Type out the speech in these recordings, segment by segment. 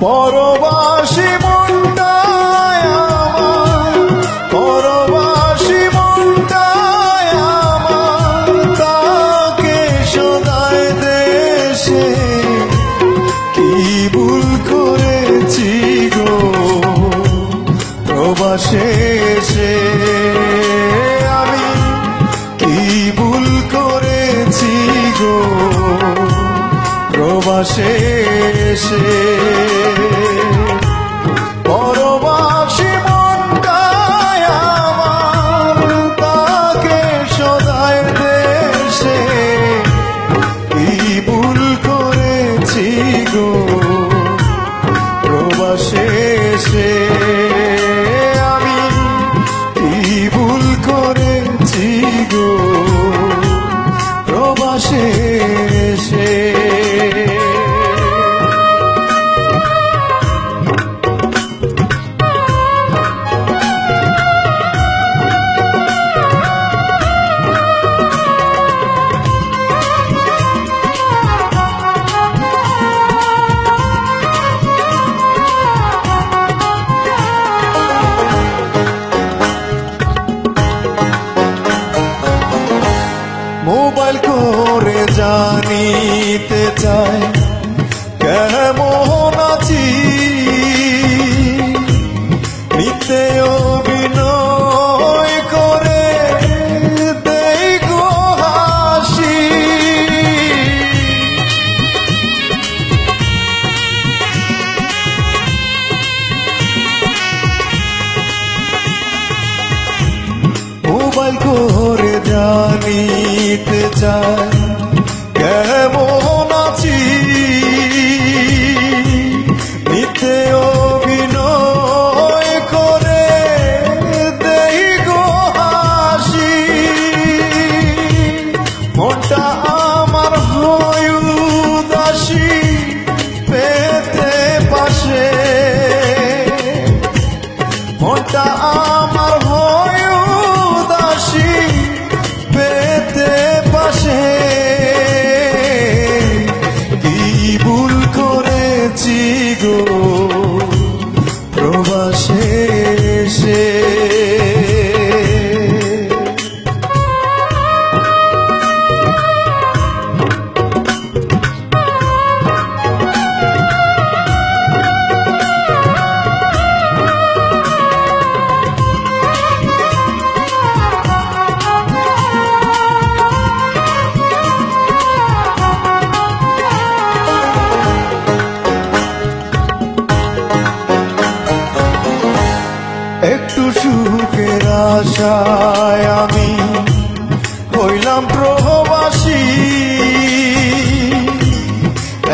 পরবাসী শেষে মোবাইল করে জানিতে চায় কেমন আছি? নিতে অভিনয় করে করে জানিতে চায় একটু সুখের আশায় আমি হইলাম প্রভবাসী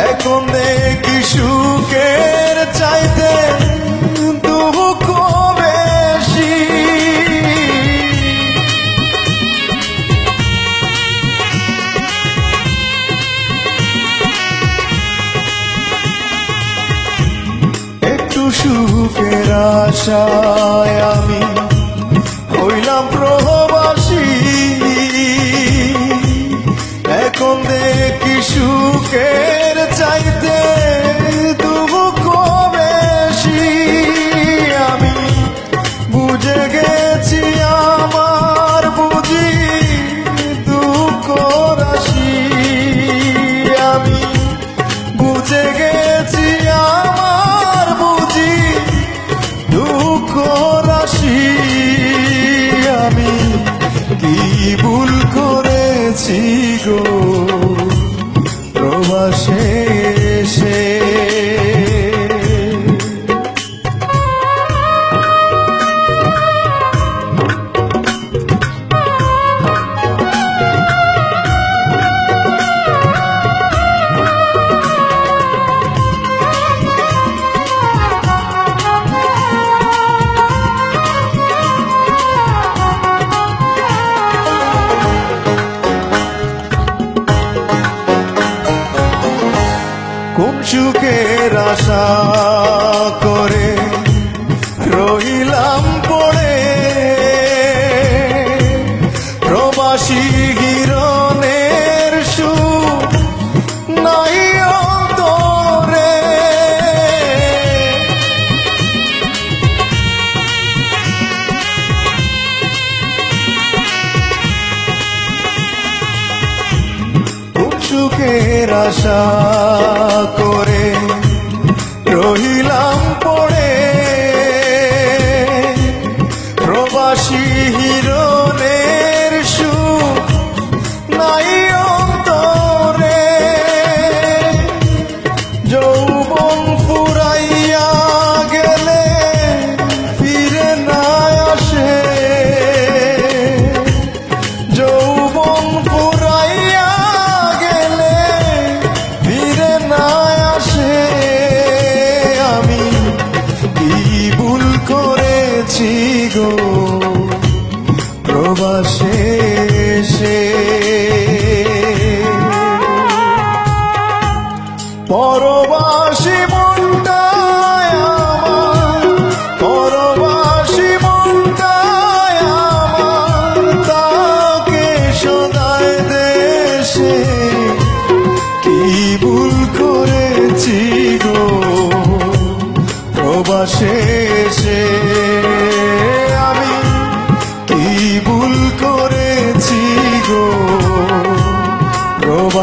এখন দেখি সুখের চাইতে সুখের আশায় আমি হইলাম প্রবাসী এখন দেখি সুখের কোন সুখের আশা করে রইলাম পড়ে। প্রবাসী সুখের আশা করে রহিলাম পড়ে। প্রবাসী হিরণের সুখ নাই